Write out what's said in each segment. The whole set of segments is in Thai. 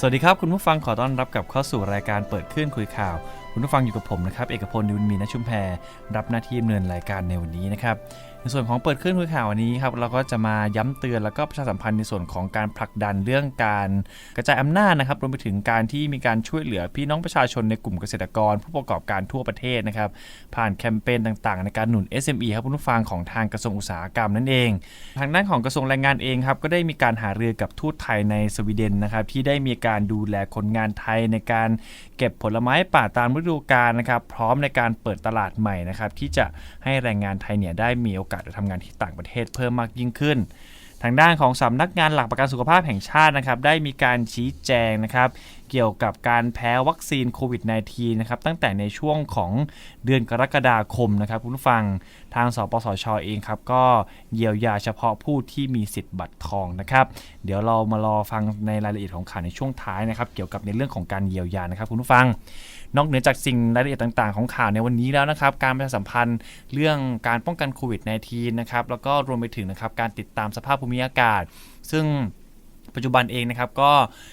สวัสดีครับ คุณผู้ฟังขอต้อนรับกับเข้าสู่รายการเปิดขึ้นคุยข่าว คุณผู้ฟังอยู่กับผมนะครับ เอกพลนิวมีนชุมแพรรับหน้าที่ดำเนินรายการในวันนี้นะครับในส่วนของเปิดขึ้นคุยข่าววันนี้ครับเราก็จะมาย้ำเตือนแล้วก็ประชาสัมพันธ์ในส่วนของการผลักดันเรื่องการกระจายอำนาจนะครับรวมไปถึงการที่มีการช่วยเหลือพี่น้องประชาชนในกลุ่มเกษตรกร ผู้ประกอบการทั่วประเทศนะครับผ่านแคมเปญต่างๆ ในการหนุน SME ครับคุณผู้ฟังของทางกระทรวงอุตสาหกรรมนั่นเอง ทางด้านของกระทรวงแรงงานเองครับก็ได้มีการหารือกับทูตไทยในสวีเดนนะครับที่ได้มีการดูแลคนงานไทยในการเก็บผลไม้ป่าตามฤดูกาลนะครับพร้อมในการเปิดตลาดใหม่นะครับที่จะให้แรงงานไทยเนี่ยได้มีโออกาสไปทำงานที่ต่างประเทศเพิ่มมากยิ่งขึ้น ทางด้านของสำนักงานหลักประกันสุขภาพแห่งชาตินะครับ ได้มีการชี้แจงนะครับ เกี่ยวกับการแพ้วัคซีนโควิด -19 นะครับตั้งแต่ในช่วงของเดือนกรกฎาคมนะครับคุณผู้ฟังทางสปสชเองครับก็เยียวยาเฉพาะผู้ที่มีสิทธิ์บัตรทองนะครับ เดี๋ยวเรามารอฟังในรายละเอียดของข่าวในช่วงท้ายนะครับ เกี่ยวกับในเรื่องของการเยียวยานะครับคุณผู้ฟัง นอกเหนือจากสิ่งรายละเอียดต่างๆ ของข่าวในวันนี้แล้วนะครับ การประชาสัมพันธ์เรื่องการป้องกันโควิด -19 นะครับแล้วก็รวมไปถึงนะครับการติดตามสภาพภูมิอากาศ ซึ่ง ปัจจุบันเองนะครับก็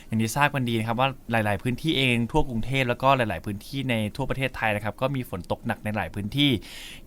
อย่างที่ทราบกันดีนะครับว่าหลาย ๆ พื้นที่เองทั่วกรุงเทพแล้วก็หลาย ๆ พื้นที่ในทั่วประเทศไทยนะครับก็มีฝนตกหนักในหลายพื้นที่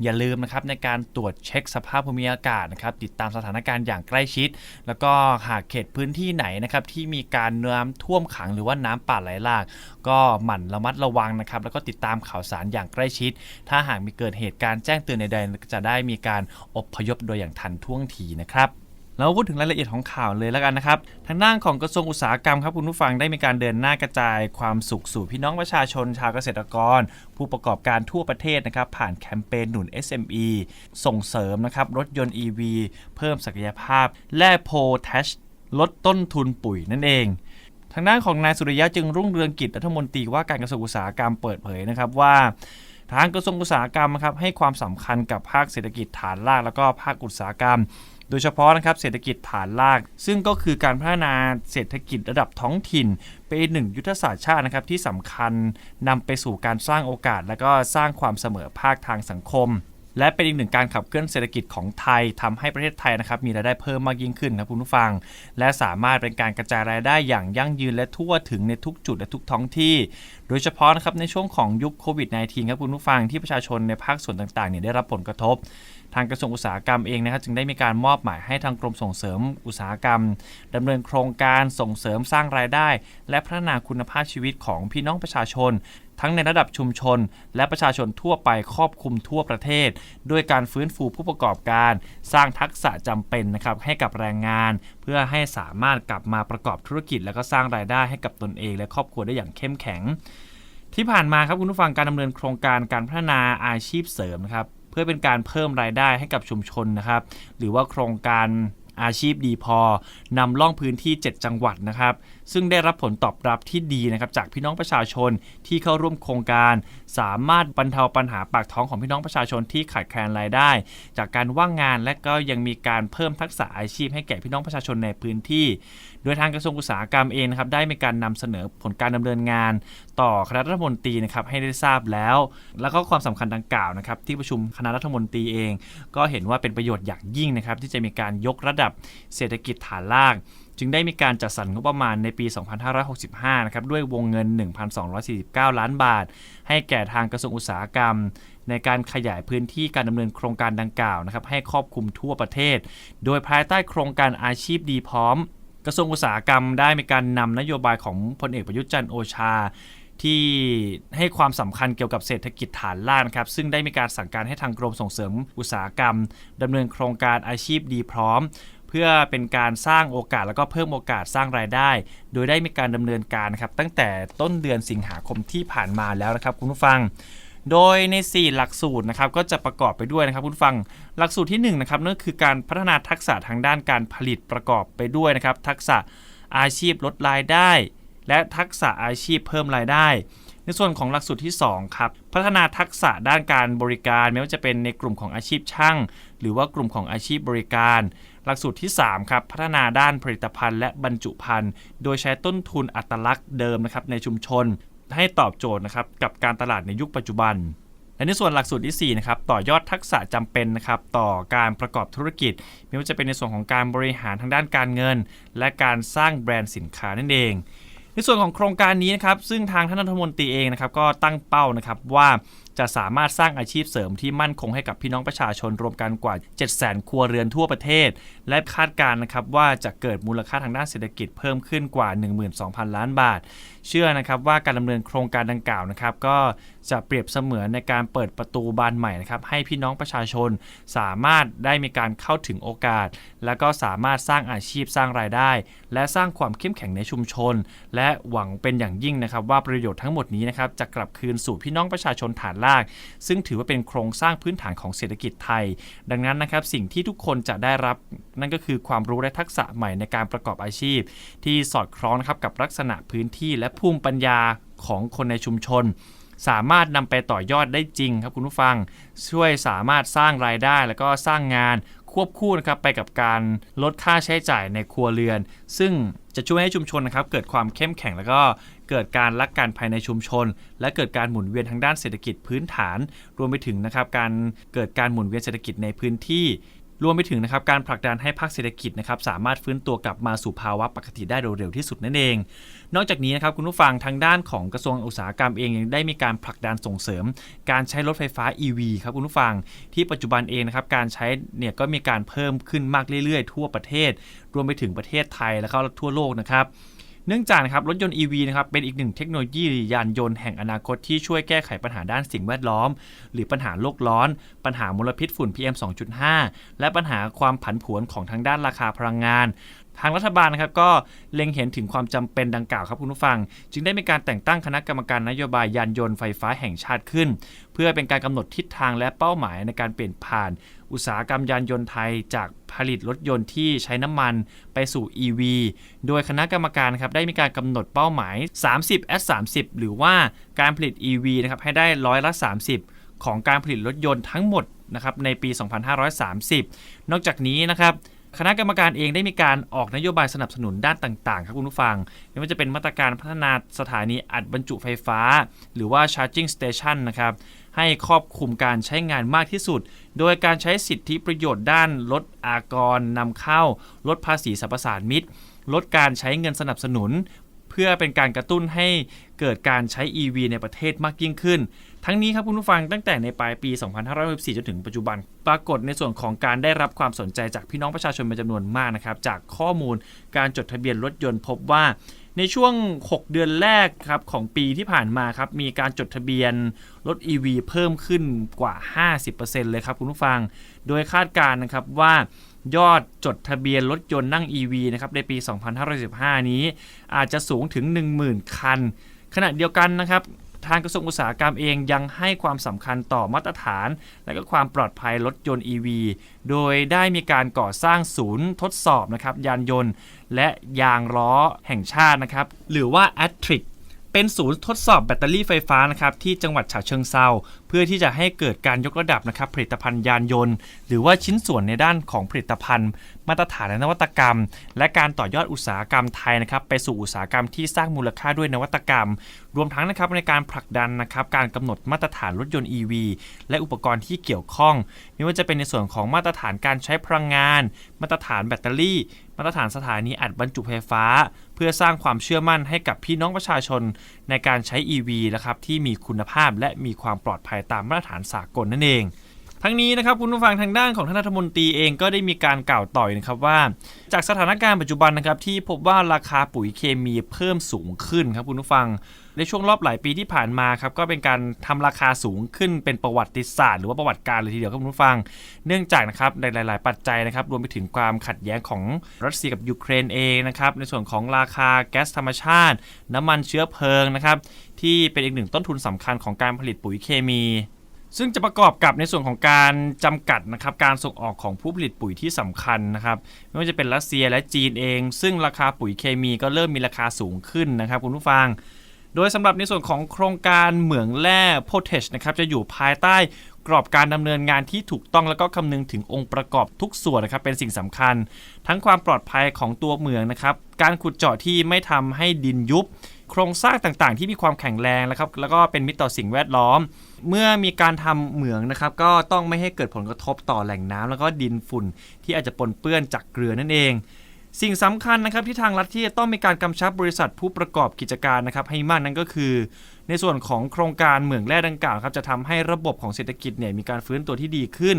อย่าลืมนะครับในการตรวจเช็คสภาพภูมิอากาศนะครับติดตามสถานการณ์อย่างใกล้ชิด แล้วก็หากเขตพื้นที่ไหนนะครับที่มีการน้ำท่วมขังหรือว่าน้ำป่าไหลหลาก ก็หมั่นระมัดระวังนะครับแล้วก็ติดตามข่าวสารอย่างใกล้ชิด ถ้าหากมีเกิดเหตุการณ์แจ้งเตือนใดๆจะได้มีการอพยพโดยอย่างทันท่วงทีนะครับ แล้วพูดถึงรายละเอียดของข่าวเลยแล้วกันนะครับ ทางด้านของกระทรวงอุตสาหกรรมครับคุณผู้ฟังได้มีการเดินหน้ากระจายความสุขสู่พี่น้องประชาชนชาวเกษตรกร ผู้ประกอบการทั่วประเทศนะครับผ่านแคมเปญหนุน SME ส่งเสริมนะครับรถยนต์ EV เพิ่มศักยภาพ แล่โพแทชลดต้นทุนปุ๋ยนั่นเองทางด้านของนายสุริยะจึงรุ่งเรืองกิจรัฐมนตรีว่าการกระทรวงอุตสาหกรรมเปิดเผยนะครับว่า ทางกระทรวงอุตสาหกรรมนะครับให้ความสำคัญกับภาคเศรษฐกิจฐานรากแล้วก็ภาคอุตสาหกรรม โดยเฉพาะนะครับเศรษฐกิจฐานราก ซึ่งก็คือการพัฒนาเศรษฐกิจระดับท้องถิ่น เป็นหนึ่งยุทธศาสตร์ชาตินะครับที่สำคัญนำไปสู่การสร้างโอกาส และก็สร้างความเสมอภาคทางสังคม และเป็นอีกหนึ่งการขับเคลื่อนเศรษฐกิจของไทยทำให้ประเทศไทยนะครับมีรายได้เพิ่มมากยิ่งขึ้นนะคุณผู้ฟัง และสามารถเป็นการกระจายรายได้อย่างยั่งยืนและทั่วถึงในทุกจุดและทุกท้องที่ โดยเฉพาะนะครับในช่วงของยุคโควิด -19 ครับคุณผู้ฟังที่ประชาชนในภาคส่วนต่างๆเนี่ยได้รับผลกระทบ ทางกระทรวงอุตสาหกรรมเองนะครับจึงได้มีการมอบหมายให้ทางกรมส่งเสริมอุตสาหกรรมดำเนินโครงการส่งเสริมสร้างรายได้ และพัฒนาคุณภาพชีวิตของพี่น้องประชาชน ทั้งในระดับชุมชน และประชาชนทั่วไปครอบคลุมทั่วประเทศ ด้วยการฟื้นฟูผู้ประกอบการ สร้างทักษะจำเป็นนะครับให้กับแรงงาน เพื่อให้สามารถกลับมาประกอบธุรกิจ และก็สร้างรายได้ให้กับตนเอง และครอบครัวได้อย่างเข้มแข็งที่ผ่านมาครับคุณผู้ฟังการดำเนินโครงการการพัฒนาอาชีพเสริมนะครับ เพื่อเป็นการเพิ่มรายได้ให้กับชุมชนนะครับ หรือว่าโครงการ อาชีพดีพอนำล่องพื้นที่ 7 จังหวัดนะครับ ซึ่งได้รับผลตอบรับที่ดีนะครับจากพี่น้องประชาชนที่เข้าร่วมโครงการ สามารถบรรเทาปัญหาปากท้องของพี่น้องประชาชนที่ขาดแคลนรายได้ จากการว่างงานและก็ยังมีการเพิ่มทักษะอาชีพให้แก่พี่น้องประชาชนในพื้นที่ โดยทางกระทรวงอุตสาหกรรมเองนะครับได้มีการนำเสนอผลการดำเนินงาน ต่อคณะรัฐมนตรีนะครับให้ได้ทราบแล้ว แล้วก็ความสำคัญดังกล่าวนะครับที่ประชุมคณะรัฐมนตรีเอง ก็เห็นว่าเป็นประโยชน์อย่างยิ่งนะครับที่จะมีการยกระดับเศรษฐกิจฐานรากจึงได้มีการจัดสรรงบประมาณในปี 2565 นะครับด้วยวงเงิน 1,249 ล้านบาท ให้แก่ทางกระทรวงอุตสาหกรรม ในการขยายพื้นที่การดำเนินโครงการดังกล่าวนะครับให้ครอบคลุมทั่วประเทศ โดยภายใต้โครงการอาชีพดีพร้อม กระทรวงอุตสาหกรรมได้มีการนำนโยบายของพลเอกประยุทธ์จันทร์โอชาที่ให้ความสำคัญเกี่ยวกับเศรษฐกิจฐานรากนะครับ ซึ่งได้มีการสั่งการให้ทางกรมส่งเสริมอุตสาหกรรมดำเนินโครงการอาชีพดีพร้อม เพื่อเป็นการสร้างโอกาสแล้วก็เพิ่มโอกาสสร้างรายได้ โดยได้มีการดำเนินการครับตั้งแต่ต้นเดือนสิงหาคมที่ผ่านมาแล้วนะครับคุณผู้ฟัง โดยใน 4 หลักสูตรนะครับก็จะประกอบไปด้วยนะครับคุณผู้ฟัง หลักสูตรที่1นะครับนั่นคือการพัฒนาทักษะทางด้านการผลิตประกอบไปด้วยนะครับทักษะอาชีพลดรายได้ และทักษะอาชีพเพิ่มรายได้ ในส่วนของหลักสูตรที่ 2 ครับ พัฒนาทักษะด้านการบริการ ไม่ว่าจะเป็นในกลุ่มของอาชีพช่าง หรือว่ากลุ่มของอาชีพบริการ หลักสูตรที่ 3 ครับ พัฒนาด้านผลิตภัณฑ์และบรรจุภัณฑ์ โดยใช้ต้นทุนอัตลักษณ์เดิมนะครับในชุมชน ให้ตอบโจทย์นะครับกับการตลาดในยุคปัจจุบันและในส่วนหลักสูตรที่4นะครับต่อยอดทักษะจำเป็นนะครับต่อการประกอบธุรกิจ ไม่ว่าจะเป็นในส่วนของการบริหารทางด้านการเงิน และการสร้างแบรนด์สินค้านั่นเอง ในส่วนของโครงการนี้นะครับซึ่งทางท่านรัฐมนตรีเองนะครับก็ตั้งเป้านะครับว่าจะสามารถสร้างอาชีพเสริมที่มั่นคงให้กับพี่น้องประชาชนรวมกันกว่า 700,000ครัวเรือนทั่วประเทศ และคาดการณ์นะครับว่าจะเกิดมูลค่าทางด้านเศรษฐกิจเพิ่มขึ้นกว่า 12,000 ล้านบาท เชื่อนะครับว่าการดำเนินโครงการดังกล่าวนะครับก็ จะเปรียบเสมือนในการเปิดประตูบานใหม่นะครับให้พี่น้องประชาชนสามารถได้มีการเข้าถึงโอกาส และก็สามารถสร้างอาชีพสร้างรายได้ และสร้างความเข้มแข็งในชุมชน และหวังเป็นอย่างยิ่งนะครับว่าประโยชน์ทั้งหมดนี้นะครับจะกลับคืนสู่พี่น้องประชาชนฐานราก ซึ่งถือว่าเป็นโครงสร้างพื้นฐานของเศรษฐกิจไทย ดังนั้นนะครับสิ่งที่ทุกคนจะได้รับนั่นก็คือความรู้และทักษะใหม่ในการประกอบอาชีพ ที่สอดคล้องนะครับกับลักษณะพื้นที่และภูมิปัญญาของคนในชุมชน สามารถนำไปต่อยอดได้จริงครับคุณผู้ฟัง ช่วยสามารถสร้างรายได้แล้วก็สร้างงานควบคู่นะครับไปกับการลดค่าใช้จ่ายในครัวเรือน ซึ่งจะช่วยให้ชุมชนนะครับเกิดความเข้มแข็งแล้วก็เกิดการรักกันภายในชุมชน และเกิดการหมุนเวียนทางด้านเศรษฐกิจพื้นฐาน รวมไปถึงนะครับการเกิดการหมุนเวียนเศรษฐกิจในพื้นที่ รวมไปถึงนะครับการผลักดันให้ภาคเศรษฐกิจนะครับสามารถฟื้นตัวกลับมาสู่ภาวะปกติได้โดยเร็วที่สุดนั่นเอง นอกจากนี้นะครับคุณผู้ฟังทางด้านของกระทรวงอุตสาหกรรมเองยังได้มีการผลักดันส่งเสริม การใช้รถไฟฟ้า EV ครับคุณผู้ฟัง ที่ปัจจุบันเองนะครับการใช้เนี่ยก็มีการเพิ่มขึ้นมากเรื่อยๆ ทั่วประเทศ รวมไปถึงประเทศไทยและก็ทั่วโลกนะครับ เนื่องจากนะครับรถยนต์ EV นะครับเป็นอีกหนึ่งเทคโนโลยียานยนต์แห่งอนาคตที่ช่วยแก้ไขปัญหาด้านสิ่งแวดล้อม หรือปัญหาโลกร้อน ปัญหามลพิษฝุ่น PM 2.5 และปัญหาความผันผวนของทางด้านราคาพลังงาน ทางรัฐบาลนะครับก็เล็งเห็นถึงความจำเป็นดังกล่าวครับคุณผู้ฟัง จึงได้มีการแต่งตั้งคณะกรรมการนโยบายยานยนต์ไฟฟ้าแห่งชาติขึ้น เพื่อเป็นการกำหนดทิศทางและเป้าหมายในการเปลี่ยนผ่าน อุตสาหกรรมยานยนต์ไทยจากผลิตรถยนต์ที่ใช้น้ำมันไปสู่ EV โดยคณะกรรมการครับได้มีการกำหนดเป้าหมาย 30 s 30หรือว่าการผลิต EV นะครับให้ได้ร้อยละ 30 ของการผลิตรถยนต์ทั้งหมดนะครับในปี 2530 นอกจากนี้นะครับ คณะกรรมการเองได้มีการออกนโยบายสนับสนุนด้านต่างๆ ครับคุณผู้ฟัง ไม่ว่าจะเป็นมาตรการพัฒนาสถานีอัดบรรจุไฟฟ้า หรือว่า charging station นะครับ ให้ครอบคลุมการใช้งานมากที่สุด โดยการใช้สิทธิประโยชน์ด้านลดอากรนำเข้า ลดภาษีสรรพสามิตลดการใช้เงินสนับสนุน เพื่อเป็นการกระตุ้นให้เกิดการใช้ EV ในประเทศมากยิ่งขึ้น ทั้งนี้ครับคุณผู้ฟังตั้งแต่ในปลายปี 2564 จนถึงปัจจุบัน ปรากฏในส่วนของการได้รับความสนใจจากพี่น้องประชาชนเป็นจำนวนมากนะครับ จากข้อมูลการจดทะเบียนรถยนต์พบว่า ในช่วง 6 เดือนแรกครับของปีที่ผ่านมาครับมีการจดทะเบียนรถ EV เพิ่มขึ้นกว่า 50%เลยครับคุณผู้ฟัง โดยคาดการณ์นะครับว่ายอดจดทะเบียนรถยนต์นั่ง EV นะครับในปี 2515 นี้อาจจะสูงถึง 10,000 คัน ขณะเดียวกันนะครับ ทางกระทรวงอุตสาหกรรมเองยังให้ความสำคัญต่อมาตรฐาน และก็ความปลอดภัยรถยนต์ EV โดยได้มีการก่อสร้างศูนย์ทดสอบนะครับยานยนต์ และยางล้อแห่งชาตินะครับหรือว่า a t r i c เป็นศูนย์ทดสอบแบตเตอรี่ไฟฟ้านะครับที่จังหวัดฉะเชิงเซาเพื่อที่จะให้เกิดการยกระดับนะครับผลิตภัณฑ์ยานยนต์ หรือว่าชิ้นส่วนในด้านของผลิตภัณฑ์ มาตรฐานและนวัตกรรม และการต่อยอดอุตสาหกรรมไทยนะครับไปสู่อุตสาหกรรมที่สร้างมูลค่าด้วยนวัตกรรม รวมทั้งนะครับในการผลักดันนะครับการกำหนดมาตรฐานรถยนต์ EV และอุปกรณ์ที่เกี่ยวข้อง ไม่ว่าจะเป็นในส่วนของมาตรฐานการใช้พลังงาน มาตรฐานแบตเตอรี่ มาตรฐานสถานีอัดบรรจุไฟฟ้า เพื่อสร้างความเชื่อมั่นให้กับพี่น้องประชาชน ในการใช้ EV นะครับที่มีคุณภาพและมีความปลอดภัยตามมาตรฐานสากลนั่นเอง ทั้งนี้นะครับคุณผู้ฟังทางด้านของท่านรัฐมนตรีเองก็ได้มีการกล่าวต่อยนะครับว่า จากสถานการณ์ปัจจุบันนะครับที่พบว่าราคาปุ๋ยเคมีเพิ่มสูงขึ้นครับคุณผู้ฟังในช่วงรอบหลายปีที่ผ่านมาครับก็เป็นการทำราคาสูงขึ้นเป็นประวัติศาสตร์หรือว่าประวัติการเลยทีเดียวครับคุณผู้ฟัง เนื่องจากนะครับในหลาย ๆ ปัจจัยนะครับรวมไปถึงความขัดแย้งของรัสเซียกับยูเครนเองนะครับในส่วนของราคาแก๊สธรรมชาติ น้ำมันเชื้อเพลิงนะครับ ที่เป็นอีกหนึ่งต้นทุนสำคัญของการผลิตปุ๋ยเคมี ซึ่งจะประกอบกับในส่วนของการจำกัดนะครับการส่งออกของผู้ผลิตปุ๋ยที่สำคัญนะครับไม่ว่าจะเป็นรัสเซียและจีนเอง ซึ่งราคาปุ๋ยเคมีก็เริ่มมีราคาสูงขึ้นนะครับคุณผู้ฟังโดยสำหรับในส่วนของโครงการเหมืองแร่โพเทชนะครับจะอยู่ภายใต้กรอบการดำเนินงานที่ถูกต้องแล้วก็คำนึงถึงองค์ประกอบทุกส่วนนะครับเป็นสิ่งสำคัญ ทั้งความปลอดภัยของตัวเหมืองนะครับการขุดเจาะที่ไม่ทำให้ดินยุบ โครงสร้างต่างๆ ที่มีความแข็งแรงแล้วครับแล้วก็เป็นมิตรต่อสิ่งแวดล้อม เมื่อมีการทำเหมืองนะครับก็ต้องไม่ให้เกิดผลกระทบต่อแหล่งน้ำแล้วก็ดินฝุ่นที่อาจจะปนเปื้อนจากเกลือนั่นเอง สิ่งสำคัญนะครับที่ทางรัฐที่จะต้องมีการกำชับบริษัทผู้ประกอบกิจการนะครับให้มากนั่นก็คือ ในส่วนของโครงการเหมืองแร่ดังกล่าวครับจะทำให้ระบบของเศรษฐกิจเนี่ยมีการฟื้นตัวที่ดีขึ้น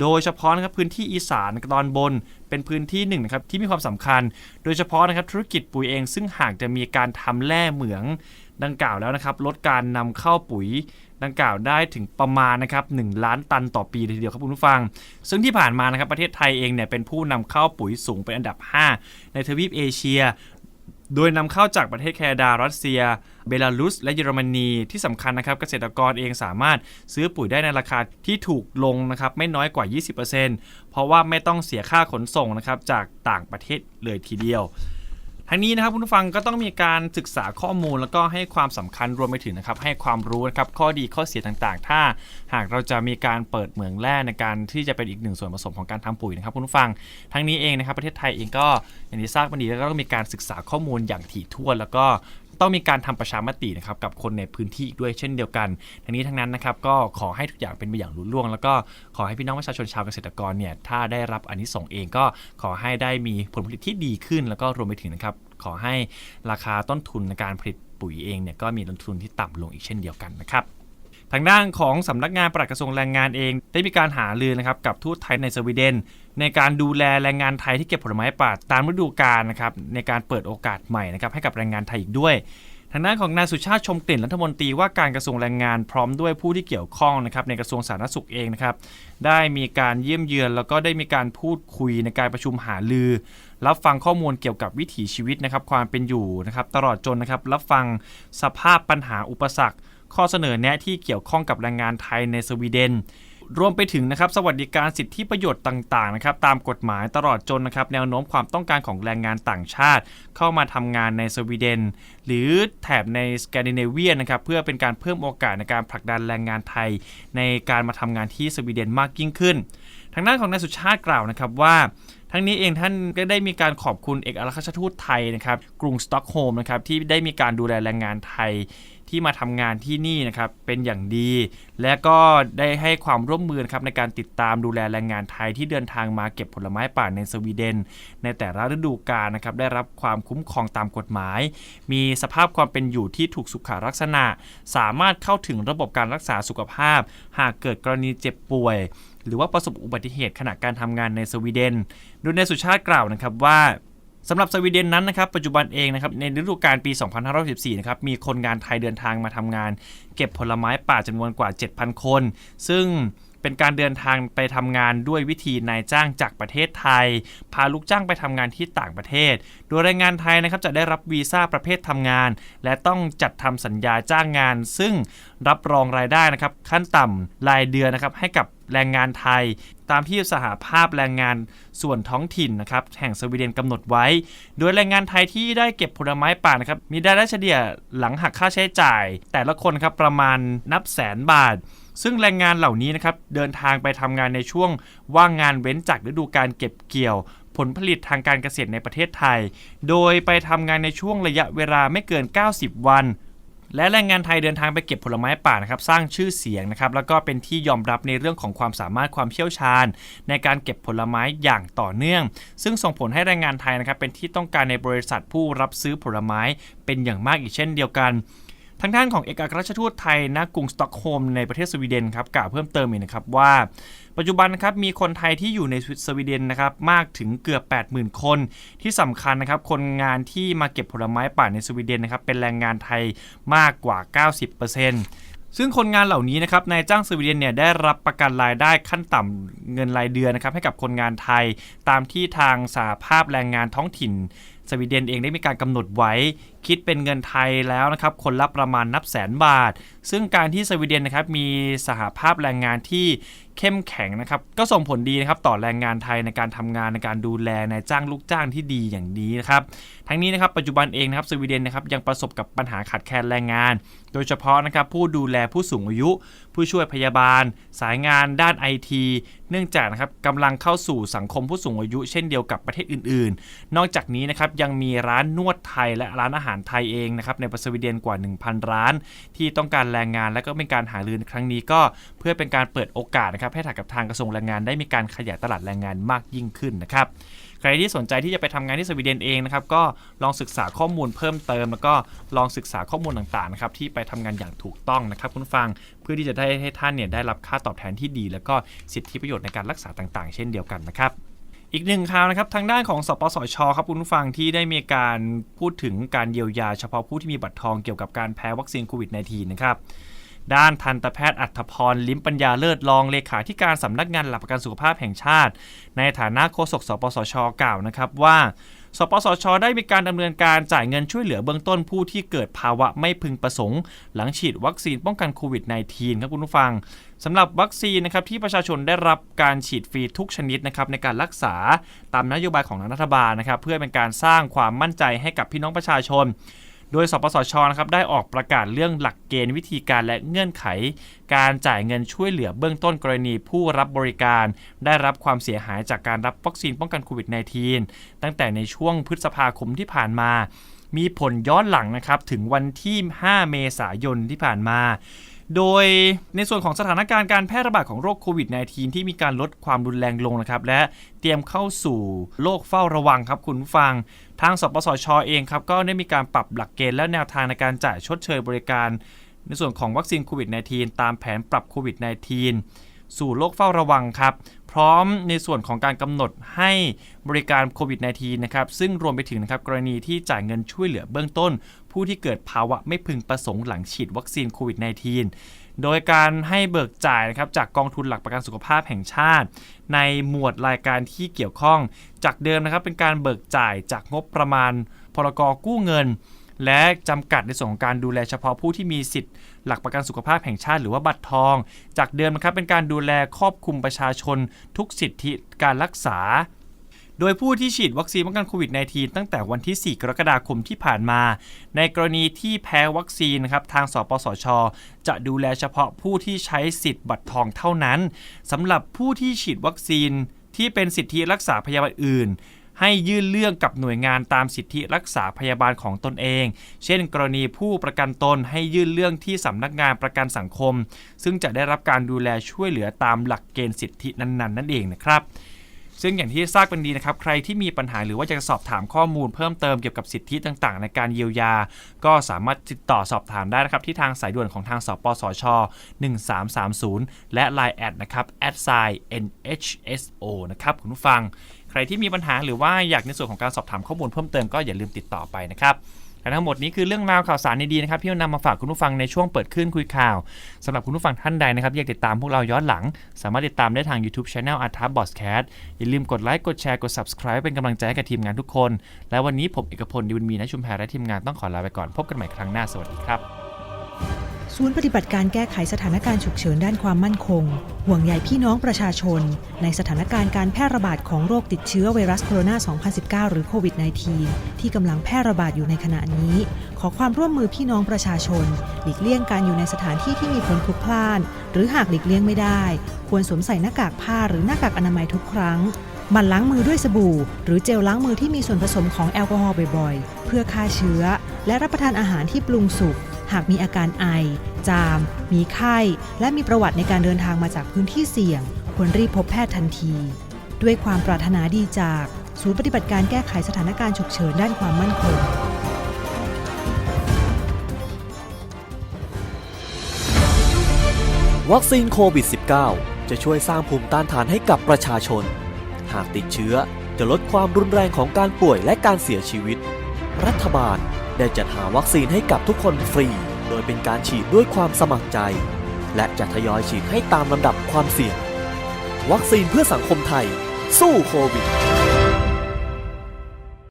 โดยเฉพาะนะครับพื้นที่อีสานตอนบนเป็นพื้นที่หนึ่งนะครับที่มีความสำคัญ โดยเฉพาะนะครับธุรกิจปุ๋ยเอง ซึ่งหากจะมีการทำแร่เหมืองดังกล่าวแล้วนะครับลดการนำเข้าปุ๋ยดังกล่าวได้ถึงประมาณนะครับ1ล้านตันต่อปีเลยทีเดียวครับคุณผู้ฟัง ซึ่งที่ผ่านมานะครับประเทศไทยเองเนี่ยเป็นผู้นำเข้าปุ๋ยสูงเป็นอันดับ 5 ในทวีปเอเชีย โดยนำเข้าจากประเทศแคนาดารัสเซีย เบลารุส และเยอรมนีที่สำคัญนะครับเกษตรกรเองสามารถซื้อปุ๋ยได้ในราคาที่ถูกลงนะครับไม่น้อยกว่า 20%เพราะว่าไม่ต้องเสียค่าขนส่งนะครับจากต่างประเทศเลยทีเดียวทั้งนี้นะครับคุณผู้ฟังก็ต้องมีการศึกษาข้อมูลแล้วก็ให้ความสำคัญรวมไปถึงนะครับให้ความรู้นะครับข้อดีข้อเสียต่างๆ ถ้าหากเราจะมีการเปิดเหมืองแร่ในการที่จะเป็นอีกหนึ่งส่วนผสมของการทำปุ๋ยนะครับคุณผู้ฟัง ทั้งนี้เองนะครับประเทศไทยเองก็อย่างที่ทราบกันดีแล้วก็ต้องมีการศึกษาข้อมูลอย่างถี่ถ้วน แล้วก็ ต้องมีการทำประชามตินะครับกับคนในพื้นที่อีกด้วยเช่นเดียวกัน ทั้งนี้ทั้งนั้นนะครับก็ขอให้ทุกอย่างเป็นไปอย่างรุ่ล่วง แล้วก็ขอให้พี่น้องประชาชนชาวเกษตรกรเนี่ยถ้าได้รับอันนี้ส่งส์เองก็ขอให้ได้มีผลผลิตที่ดีขึ้น แล้วก็รวมไปถึงนะครับขอให้ราคาต้นทุนในการผลิตปุ๋ยเองเนี่ยก็มีต้นทุนที่ต่ำลงอีกเช่นเดียวกันนะครับ ทางด้านของสำนักงานปลัดกระทรวงแรงงานเอง ได้มีการหารือนะครับกับทูตไทยในสวีเดน ในการดูแลแรงงานไทยที่เก็บผลไม้ป่าตามฤดูกาลนะครับในการเปิดโอกาสใหม่นะครับให้กับแรงงานไทยอีกด้วย ทางด้านของนายสุชาติชมกลิ่นรัฐมนตรีว่าการกระทรวงแรงงานพร้อมด้วยผู้ที่เกี่ยวข้องนะครับในกระทรวงสาธารณสุขเองนะครับได้มีการเยี่ยมเยือน แล้วก็ได้มีการพูดคุยในการประชุมหารือ รับฟังข้อมูลเกี่ยวกับวิถีชีวิตนะครับความเป็นอยู่นะครับตลอดจนนะครับรับฟังสภาพปัญหาอุปสรรค ข้อเสนอแนะที่เกี่ยวข้องกับแรงงานไทยในสวีเดน รวมไปถึงนะครับสวัสดิการสิทธิประโยชน์ต่างๆนะครับตามกฎหมายตลอดจนนะครับแนวโน้มความต้องการของแรงงานต่างชาติ เข้ามาทำงานในสวีเดน หรือแถบในสแกนดิเนเวียนะครับเพื่อเป็นการเพิ่มโอกาสในการผลักดันแรงงานไทย ในการมาทำงานที่สวีเดนมากยิ่งขึ้น ทางด้านของนายสุชาติกล่าวนะครับว่าทั้งนี้เองท่านก็ได้มีการขอบคุณเอกอัครราชทูตไทยนะครับกรุงสต็อกโฮล์มนะครับที่ได้มีการดูแลแรงงานไทย ที่มาทำงานที่นี่นะครับเป็นอย่างดี และก็ได้ให้ความร่วมมือครับในการติดตามดูแลแรงงานไทยที่เดินทางมาเก็บผลไม้ป่าในสวีเดน ในแต่ละฤดูกาลนะครับได้รับความคุ้มครองตามกฎหมาย มีสภาพความเป็นอยู่ที่ถูกสุขลักษณะ สามารถเข้าถึงระบบการรักษาสุขภาพ หากเกิดกรณีเจ็บป่วย หรือว่าประสบอุบัติเหตุขณะการทำงานในสวีเดน โดยนายสุชาติกล่าวนะครับว่า สำหรับสวีเดนนั้นนะครับปัจจุบันเองนะครับในฤดูกาลปี 2514นะครับมีคนงานไทยเดินทางมาทำงาน เก็บผลไม้ป่าจำนวนกว่า 7,000 คน ซึ่ง เป็นการเดินทางไปทำงานด้วยวิธีนายจ้างจากประเทศไทย พาลูกจ้างไปทำงานที่ต่างประเทศ โดยแรงงานไทยนะครับจะได้รับวีซ่าประเภททำงาน และต้องจัดทำสัญญาจ้างงาน ซึ่งรับรองรายได้นะครับขั้นต่ำรายเดือนนะครับให้กับแรงงานไทย ตามที่สหภาพแรงงานส่วนท้องถิ่นนะครับแห่งสวีเดนกำหนดไว้ โดยแรงงานไทยที่ได้เก็บผลไม้ป่านะครับมีรายได้เฉลี่ยหลังหักค่าใช้จ่าย แต่ละคนครับประมาณนับแสนบาท ซึ่งแรงงานเหล่านี้นะครับเดินทางไปทำงานในช่วงว่างงานเว้นจากฤดูการเก็บเกี่ยว ผลผลิตทางการเกษตรในประเทศไทย โดยไปทำงานในช่วงระยะเวลาไม่เกิน 90 วันและแรงงานไทยเดินทางไปเก็บผลไม้ป่านะครับสร้างชื่อเสียงนะครับแล้วก็เป็นที่ยอมรับในเรื่องของความสามารถความเชี่ยวชาญ ในการเก็บผลไม้อย่างต่อเนื่อง ซึ่งส่งผลให้แรงงานไทยนะครับเป็นที่ต้องการในบริษัทผู้รับซื้อผลไม้เป็นอย่างมากอีกเช่นเดียวกัน ทางด้านของเอกอัครราชทูตไทยณกรุงสตอกโฮล์มในประเทศสวีเดนครับกล่าวเพิ่มเติมอีกนะครับว่า ปัจจุบันนะครับมีคนไทยที่อยู่ในสวีเดนนะครับมากถึงเกือบ 80,000 คน ที่สำคัญนะครับคนงานที่มาเก็บผลไม้ป่าในสวีเดนนะครับเป็นแรงงานไทยมากกว่า 90%ซึ่งคนงานเหล่านี้นะครับนายจ้างสวีเดนเนี่ยได้รับประกันรายได้ขั้นต่ำเงินรายเดือนนะครับให้กับคนงานไทย ตามที่ทางสหภาพแรงงานท้องถิ่น สวีเดนเองได้มีการกำหนดไว้คิดเป็นเงินไทยแล้วนะครับคนละประมาณนับแสนบาท ซึ่งการที่สวีเดนนะครับมีสหภาพแรงงานที่เข้มแข็งนะครับก็ส่งผลดีนะครับต่อแรงงานไทยในการทำงานในการดูแลนายจ้างลูกจ้างที่ดีอย่างนี้นะครับทั้งนี้นะครับปัจจุบันเองนะครับสวีเดนนะครับยังประสบกับปัญหาขาดแคลนแรงงาน โดยเฉพาะนะครับผู้ดูแลผู้สูงอายุ ผู้ช่วยพยาบาล สายงานด้านไอทีเนื่องจากนะครับกำลังเข้าสู่สังคมผู้สูงอายุ เช่นเดียวกับประเทศอื่น ๆ นอกจากนี้นะครับยังมีร้านนวดไทยและร้านอาหารไทยเองนะครับในสวีเดนกว่า 1,000 ร้าน ที่ต้องการแรงงานและก็เป็นการหารือในครั้งนี้ก็เพื่อเป็นการเปิดโอกาสนะครับให้ทางกับทางกระทรวงแรงงานได้มีการขยายตลาดแรงงานมากยิ่งขึ้นนะครับใครที่สนใจที่จะไปทำงานที่สวีเดนเองนะครับก็ลองศึกษาข้อมูลเพิ่มเติม แล้วก็ลองศึกษาข้อมูลต่างๆนะครับที่ไปทำงานอย่างถูกต้องนะครับคุณฟังเพื่อที่จะได้ให้ท่านเนี่ยได้รับค่าตอบแทนที่ดี แล้วก็สิทธิประโยชน์ในการรักษาต่างๆ เช่นเดียวกันนะครับ อีกหนึ่งข่าวนะครับทางด้านของสปสชครับคุณผู้ฟังที่ได้มีการพูดถึงการเยียวยาเฉพาะผู้ที่มีบัตรทองเกี่ยวกับการแพ้วัคซีนโควิด -19 นะครับด้านทันตแพทย์อัธพร ลิ้มปัญญาเลิศรองเลขาธิการสำนักงานหลักประกันสุขภาพแห่งชาติ ในฐานะโฆษกสปสชกล่าวนะครับว่า สปสช ได้มีการดำเนินการจ่ายเงินช่วยเหลือเบื้องต้นผู้ที่เกิดภาวะไม่พึงประสงค์ หลังฉีดวัคซีนป้องกันโควิด -19 ครับคุณผู้ฟังสำหรับวัคซีนนะครับที่ประชาชนได้รับการฉีดฟรีทุกชนิดนะครับในการรักษาตามนโยบายของรัฐบาลนะครับเพื่อเป็นการสร้างความมั่นใจให้กับพี่น้องประชาชน โดยสปสชนะครับได้ออกประกาศเรื่องหลักเกณฑ์วิธีการและเงื่อนไข การจ่ายเงินช่วยเหลือเบื้องต้นกรณีผู้รับบริการ ได้รับความเสียหายจากการรับวัคซีนป้องกันโควิด -19 ตั้งแต่ในช่วงพฤษภาคมที่ผ่านมา มีผลย้อนหลังนะครับถึงวันที่ 5 เมษายนที่ผ่านมา โดยในส่วนของสถานการณ์การแพร่ระบาดของโรคโควิด -19 ที่มีการลดความรุนแรงลงนะครับ และเตรียมเข้าสู่โลกเฝ้าระวังครับคุณผู้ฟัง ทางสปสชเองครับ ก็ได้มีการปรับหลักเกณฑ์และแนวทางในการจ่ายชดเชยบริการ ในส่วนของวัคซีนโควิด -19 ตามแผนปรับโควิด -19 สู่โลกเฝ้าระวังครับพร้อมในส่วนของการกำหนดให้บริการโควิด -19 นะครับซึ่งรวมไปถึงนะครับกรณีที่จ่ายเงินช่วยเหลือเบื้องต้น ผู้ที่เกิดภาวะไม่พึงประสงค์หลังฉีดวัคซีนโควิด -19 โดยการให้เบิกจ่ายนะครับจากกองทุนหลักประกันสุขภาพแห่งชาติ ในหมวดรายการที่เกี่ยวข้อง จากเดิมนะครับเป็นการเบิกจ่ายจากงบประมาณพรกกู้เงิน และจำกัดในส่วนของการดูแลเฉพาะผู้ที่มีสิทธิ์หลักประกันสุขภาพแห่งชาติหรือว่าบัตรทอง จากเดิมนะครับเป็นการดูแลครอบคลุมประชาชน ทุกสิทธิการรักษา โดยผู้ที่ฉีดวัคซีนป้องกันโควิด -19 ตั้งแต่วันที่ 4 กรกฎาคมที่ผ่านมา ในกรณีที่แพ้วัคซีนนะครับทางสปสช จะดูแลเฉพาะผู้ที่ใช้สิทธิ์บัตรทองเท่านั้นสำหรับผู้ที่ฉีดวัคซีนที่เป็นสิทธิรักษาพยาบาลอื่นให้ยื่นเรื่องกับหน่วยงานตามสิทธิรักษาพยาบาลของตนเอง เช่น กรณีผู้ประกันตนให้ยื่นเรื่องที่สำนักงานประกันสังคม ซึ่งจะได้รับการดูแลช่วยเหลือตามหลักเกณฑ์สิทธินั้นๆ นั่นเองนะครับ ซึ่งอย่างที่ทราบกันดีนะครับ ใครที่มีปัญหาหรือว่าจะสอบถามข้อมูลเพิ่มเติมเกี่ยวกับสิทธิต่างๆ ในการเยียวยา ก็สามารถติดต่อสอบถามได้นะครับ ที่ทางสายด่วนของทางสปสช 1330 และ Line แอดนะครับ a d s i nhso นะครับคุณผู้ฟัง ใครที่มีปัญหาหรือว่าอยากในส่วนของการสอบถามข้อมูลเพิ่มเติมก็อย่าลืมติดต่อไปนะครับ และทั้งหมดนี้คือเรื่องราวข่าวสารดีๆนะครับที่เรานำมาฝากคุณผู้ฟังในช่วงเปิดขึ้นคุยข่าวสำหรับคุณผู้ฟังท่านใดนะครับอยากติดตามพวกเราย้อนหลัง สามารถติดตามได้ทาง YouTube Channel a r t a b o s c a s t อย่าลืมกดไลค์กดแชร์กด Subscribe เป็นกำลังใจให้กับทีมงานทุกคน และวันนี้ผมเอกพลดิวมีนะชุมแพรและทีมงานต้องขอลาไปก่อนพบกันใหม่ครั้งหน้าสวัสดีครับ ศูนย์ปฏิบัติการแก้ไขสถานการณ์ฉุกเฉินด้านความมั่นคง ห่วงใยพี่น้องประชาชน ในสถานการณ์การแพร่ระบาดของโรคติดเชื้อไวรัสโคโรนา 2019 หรือโควิด -19 ที่กำลังแพร่ระบาดอยู่ในขณะนี้ ขอความร่วมมือพี่น้องประชาชน หลีกเลี่ยงการอยู่ในสถานที่ที่มีคนพลุกพล่าน หรือหากหลีกเลี่ยงไม่ได้ ควรสวมใส่หน้ากากผ้าหรือหน้ากากอนามัยทุกครั้งมันล้างมือด้วยสบู่ หรือเจลล้างมือที่มีส่วนผสมของแอลกอฮอล์บ่อยๆ เพื่อฆ่าเชื้อ และรับประทานอาหารที่ปรุงสุก หากมีอาการไอ จาม มีไข้ และมีประวัติในการเดินทางมาจากพื้นที่เสี่ยง ควรรีบพบแพทย์ทันที ด้วยความปรารถนาดีจาก ศูนย์ปฏิบัติการแก้ไขสถานการณ์ฉุกเฉินด้านความมั่นคงวัคซีนโควิด -19 จะช่วยสร้างภูมิต้านทานให้กับประชาชน หากติดเชื้อจะลดความรุนแรงของการป่วยและการเสียชีวิต รัฐบาล ได้จัดหาวัคซีนให้กับทุกคนฟรี โดยเป็นการฉีดด้วยความสมัครใจ และจะทยอยฉีดให้ตามลำดับความเสี่ยง วัคซีนเพื่อสังคมไทย สู้โควิด